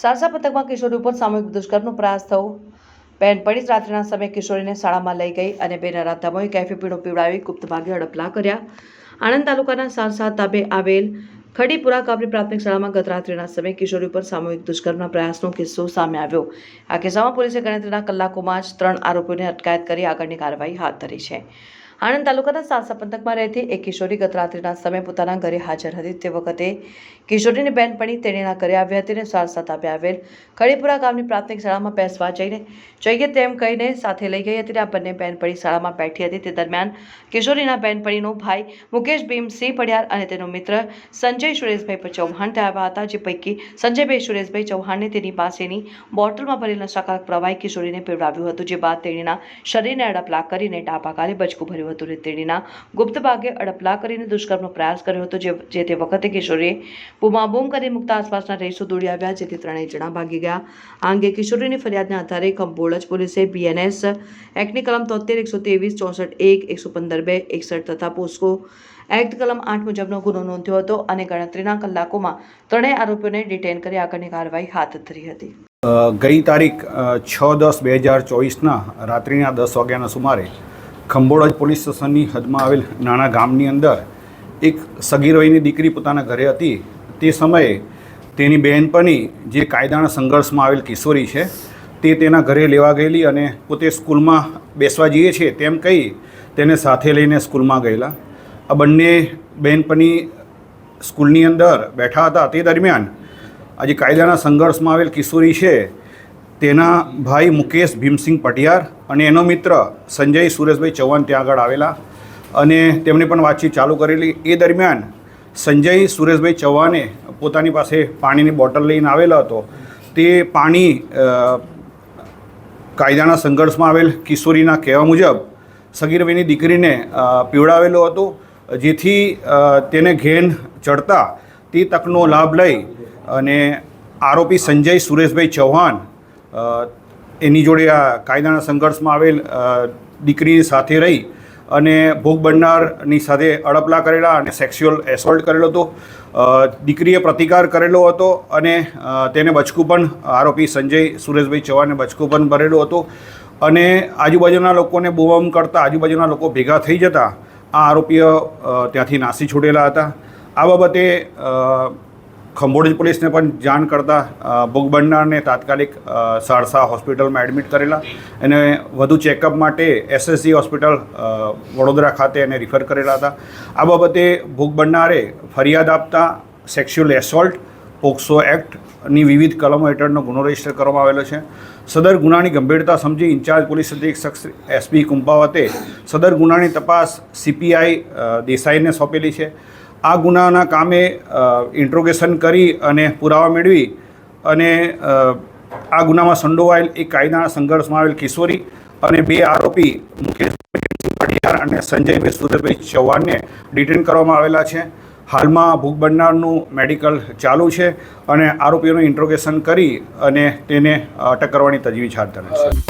સારસા પથકમાં કિશોરી ઉપર સામૂહિક દુષ્કર્મનો પ્રયાસ થયો. બેન પડી રાત્રિના સમયે કિશોરીને શાળામાં લઈ ગઈ અને બે નરાધમોએ કેફે પીણું પીવડાવી ગુપ્ત ભાગે હડપલા કર્યા. આણંદ તાલુકાના સારસા તાબે આવેલ ખડીપુરા કાપરી પ્રાથમિક શાળામાં ગત રાત્રિના સમયે કિશોરી ઉપર સામૂહિક દુષ્કર્મના પ્રયાસનો કિસ્સો સામે આવ્યો. આ કિસ્સામાં પોલીસે ગણતરીના કલાકોમાં જ ત્રણ આરોપીઓને અટકાયત કરી આગળની કાર્યવાહી હાથ ધરી છે. આણંદ તાલુકાના સાસા પંથકમાં રહેતી એક કિશોરી ગત રાત્રિના સમયે પોતાના ઘરે હાજર હતી. તે વખતે કિશોરીની બહેનપણી તેણીના ઘરે આવી હતી અને સારસાથ આપ્યા આવેલ ખડીપુરા ગામની પ્રાથમિક શાળામાં બેસવા જઈને જઈએ તેમ કહીને સાથે લઈ ગઈ હતી અને આ બંને બેનપણી શાળામાં બેઠી હતી. તે દરમિયાન કિશોરીના બેનપણીનો ભાઈ મુકેશ ભીમસિંહ પડિયાર અને તેનો મિત્ર સંજય સુરેશભાઈ ચૌહાણ ત્યાં આવ્યા હતા, જે પૈકી સંજયભાઈ સુરેશભાઈ ચૌહાણને તેની પાસેની બોટલમાં ભરેલ નશાકારક પ્રવાહી કિશોરીને પીવડાવ્યું હતું, જે બાદ તેણીના શરીરને અડપલા કરીને ટાપા કાઢી બચકું ભર્યું હતું અને ગુપ્ત ભાગે અડપલા કરીને દુષ્કર્મનો પ્રયાસ કર્યો હતો, જે તે વખતે કિશોરીએ બૂમાબૂમ કરી મુકતા આસપાસના રહીશો દોડી આવ્યા, જેથી ત્રણેય જણા ભાગી ગયા. આ અંગે કિશોરીની ફરિયાદના આધારે ખંભોળજ પોલીસે બીએનએસ એક્ટની કલમ તોતેર, એકસો ત્રેવીસ, ચોસઠ એક, એકસો પંદર બે, એકસઠ તથા પોસ્કો એક્ટ કલમ આઠ મુજબનો ગુનો નોંધ્યો હતો અને ગણતરીના કલાકોમાં ત્રણેય આરોપીઓને ડિટેન કરી આગળની કાર્યવાહી હાથ ધરી હતી. ગઈ તારીખ છ દસ બે હજાર ચોવીસના રાત્રિના દસ વાગ્યાના સુમારે ખંભોળજ પોલીસ સ્ટેશનની હદમાં આવેલ નાના ગામની અંદર એક સગીરોઈની દીકરી પોતાના ઘરે હતી. તે સમયે તેની બહેનપણી જે કાયદાના સંઘર્ષમાં આવેલ કિશોરી છે, તે તેના ઘરે લેવા ગયેલી અને પોતે સ્કૂલમાં બેસવા જઈએ છીએ તેમ કહી તેને સાથે લઈને સ્કૂલમાં ગયેલા. આ બંને બહેનપણી સ્કૂલની અંદર બેઠા હતા. તે દરમિયાન આજે કાયદાના સંઘર્ષમાં આવેલ કિશોરી છે તેના ભાઈ મુકેશ ભીમસિંહ પટિયાર અને એનો મિત્ર સંજય સુરેશભાઈ ચૌહાણ ત્યાં આગળ આવેલા. અને તેમણે પણ વાતચીત ચાલુ કરેલી. એ દરમિયાન સંજય સુરેશભાઈ ચૌહાણે પોતાની પાસે પાણીની બોટલ લઈને આવેલો હતો. તે પાણી કાયદાના સંઘર્ષમાં આવેલ કિશોરીના કહેવા મુજબ સગીરભાઈની દીકરીને પીવડાવેલો હતો, જેથી તેને ઘેન ચડતા તે તકનો લાભ લઈ અને આરોપી સંજય સુરેશભાઈ ચૌહાણ એની જોડે આ કાયદાના સંઘર્ષમાં આવેલ દીકરીની સાથે રહી અને ભોગ બનનારની સાથે અડપલા કરેલા અને સેક્સ્યુઅલ એસોલ્ટ કરેલો હતો. દીકરીએ પ્રતિકાર કરેલો હતો અને તેને બચકું પણ આરોપી સંજય સુરેશભાઈ ચૌહાણને બચકું પણ ભરેલો હતો અને આજુબાજુના લોકોને બૂમમ કરતા આજુબાજુના લોકો ભેગા થઈ જતા આ આરોપીઓ ત્યાંથી નાસી છૂટેલા હતા. આ બાબતે ખંભોળી પોલીસને પણ જાણ કરતાં અ, તાત્કાલિક સારસા હોસ્પિટલમાં એડમિટ કરેલા. અને વધુ ચેકઅપ માટે એસએસસી હોસ્પિટલ વડોદરા ખાતે એને રિફર કરેલા હતા. આ બાબતે ભોગ ફરિયાદ આપતા સેક્સ્યુઅલ એસોલ્ટ પોક્સો એક્ટની વિવિધ કલમો હેઠળનો ગુનો રજિસ્ટર કરવામાં આવેલો છે. સદર ગુનાની ગંભીરતા સમજી ઇન્ચાર્જ પોલીસ અધિક્ષક એસપી કુંપાવતે સદર ગુનાની તપાસ સીપીઆઈ દેસાઈને સોંપેલી છે. આ ગુનાના કામે ઇન્ટ્રોગેશન કરી અને પુરાવા મેળવી અને આ ગુનામાં સંડોવાયેલ એક કાયદાના સંઘર્ષમાં આવેલ કિશોરી અને બે આરોપી મુકેશ પટિયાર અને સંજયભાઈ સુરેશભાઈ ચૌહાણને ડિટેન કરવામાં આવેલા છે. હાલમાં ભૂખ બનનારનું મેડિકલ ચાલુ છે અને આરોપીઓનું ઇન્ટ્રોગેશન કરી અને તેને અટક કરવાની તજવીજ હાથ ધરે છે.